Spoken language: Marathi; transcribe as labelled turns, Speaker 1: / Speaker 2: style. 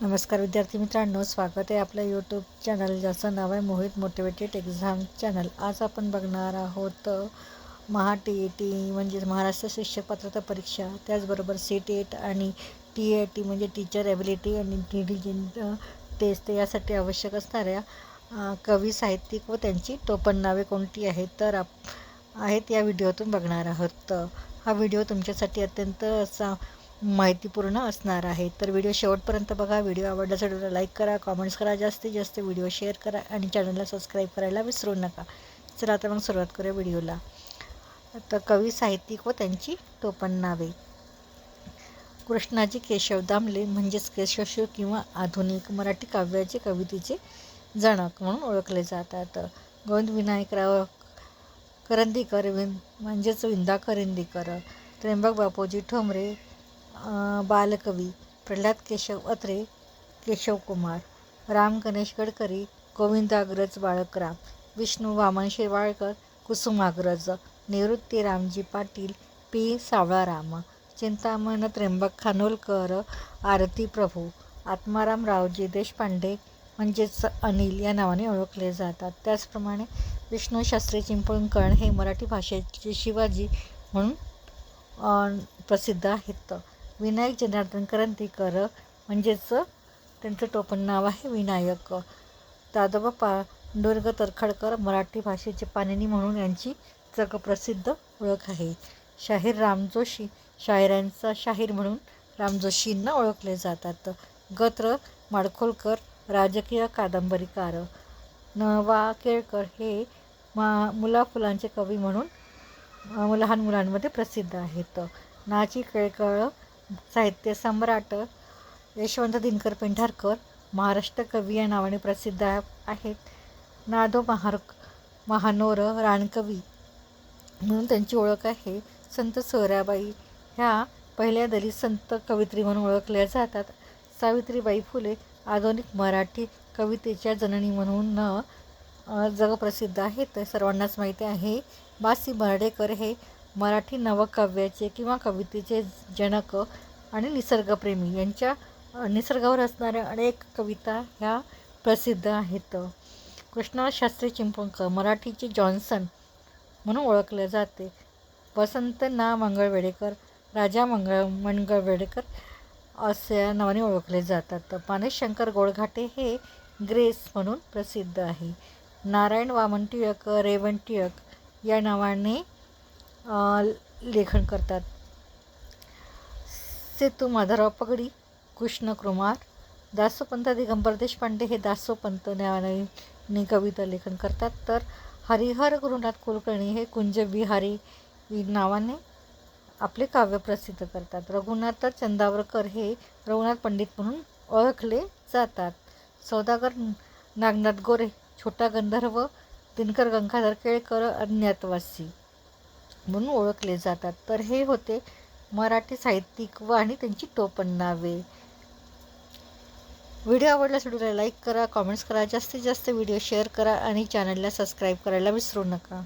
Speaker 1: नमस्कार विद्यार्थी मित्रांनो स्वागत आहे आपल्या यूट्यूब चॅनल ज्याचं नाव आहे मोहित मोटिवेटेड एक्झाम चॅनल आज आपण बघणार आहोत महा टी ई टी म्हणजेच महाराष्ट्र शिष्य पात्रता परीक्षा. त्याचबरोबर सी टी एट आणि टी ए टी म्हणजे टीचर ॲबिलिटी आणि इंटेलिजंट टेस्ट यासाठी आवश्यक असणाऱ्या कवी साहित्यिक व त्यांची टोपण नावे कोणती आहेत तर आप आहेत या व्हिडिओतून बघणार आहोत. हा व्हिडिओ तुमच्यासाठी अत्यंत असा माहितीपूर्ण असणार आहे. तर व्हिडिओ शेवटपर्यंत बघा. व्हिडिओ आवडल्यास व्हिडिओला लाईक करा कॉमेंट्स करा जास्तीत जास्त व्हिडिओ शेअर करा आणि चॅनलला सबस्क्राईब करायला विसरू नका. चला आता मग सुरुवात करूया व्हिडिओला. तर कवी साहित्यिक व त्यांची टोपण नावे. कृष्णाजी केशव दामले म्हणजेच केशवशिव किंवा आधुनिक मराठी काव्याचे कवितेचे जनक म्हणून ओळखले जातात. गोविंद विनायकराव करंदीकर विन म्हणजेच विंदा करंदीकर. त्र्यंबक बापूजी ठोंबरे बालकवी प्रल्हाद केशव अत्रे केशव कुमार राम गणेश गडकरी गोविंदाग्रज बाळकराम विष्णू वामन शिरवाळकर कुसुमाग्रज निवृत्ती रामजी पाटील पी सावळाराम चिंतामण त्र्यंबक खानोलकर आरती प्रभू आत्माराम रावजी देशपांडे म्हणजेच अनिल या नावाने ओळखले जातात. त्याचप्रमाणे विष्णू शास्त्री चिंपळूणकर हे मराठी भाषेचे शिवाजी म्हणून प्रसिद्ध आहेत. विनायक जनार्दन करंदीकर म्हणजेच त्यांचं टोपण नाव आहे विनायक. दादोबा पांडुरंग तरखडकर मराठी भाषेचे पाणिनी म्हणून यांची जगप्रसिद्ध ओळख आहे. शाहीर रामजोशी शायरांचा शाहिरांचा शाहीर म्हणून रामजोशींना ओळखले जातात. गत्र माडखोलकर राजकीय कादंबरीकार. नवा केळकर हे मा मुलाफुलांचे कवी म्हणून लहान मुलांमध्ये प्रसिद्ध आहेत. नाची केळकर साहित्य सम्राट यशवंत दिनकर पेंढारकर महाराष्ट्र कवी या नावाने प्रसिद्ध आहेत. नादो महार महानोर रानकवी म्हणून त्यांची ओळख आहे. संत सोहराबाई ह्या पहिल्या दलित संत कवित्री म्हणून ओळखल्या जातात. सावित्रीबाई फुले आधुनिक मराठी कवितेच्या जननी म्हणून जगप्रसिद्ध आहेत. सर्वांनाच माहिती आहे. बासी बर्डेकर हे मराठी नवकाव्याचे किंवा कवितेचे जनक आणि निसर्गप्रेमी यांच्या निसर्गावर असणाऱ्या अनेक कविता ह्या प्रसिद्ध आहेत. कृष्णा शास्त्री चिंपंकर मराठीचे जॉन्सन म्हणून ओळखले जाते. वसंत ना मंगळवेडेकर राजा मंगळ मंगळवेडेकर असे नावाने ओळखले जातात. पानेशंकर गोळघाटे हे ग्रेस म्हणून प्रसिद्ध आहे. नारायण वामन टिळक रेवण टिळक या नावाने लेखन करतात. सेतू माधवराव पगडी कृष्ण कुमार दासोपंत दिगंबर देशपांडे हे दासोपंत नावाने कविता लेखन करतात. तर हरिहर गुरुनाथ कुलकर्णी हे कुंज बिहारी नावाने आपले काव्य प्रसिद्ध करतात. रघुनाथ चंदावरकर हे रघुनाथ पंडित म्हणून ओळखले जातात. सौदागर नागनाथ गोरे छोटा गंधर्व दिनकर गंगाधर केळकर अज्ञातवासी. म्हणून ओळखले जातात. तर हे होते मराठी साहित्यिक व आणि त्यांची टोपण नावे. व्हिडिओ आवडल्यास व्हिडिओला लाईक करा कॉमेंट्स करा जास्तीत जास्त व्हिडिओ शेअर करा आणि चॅनलला सबस्क्राईब करायला विसरू नका.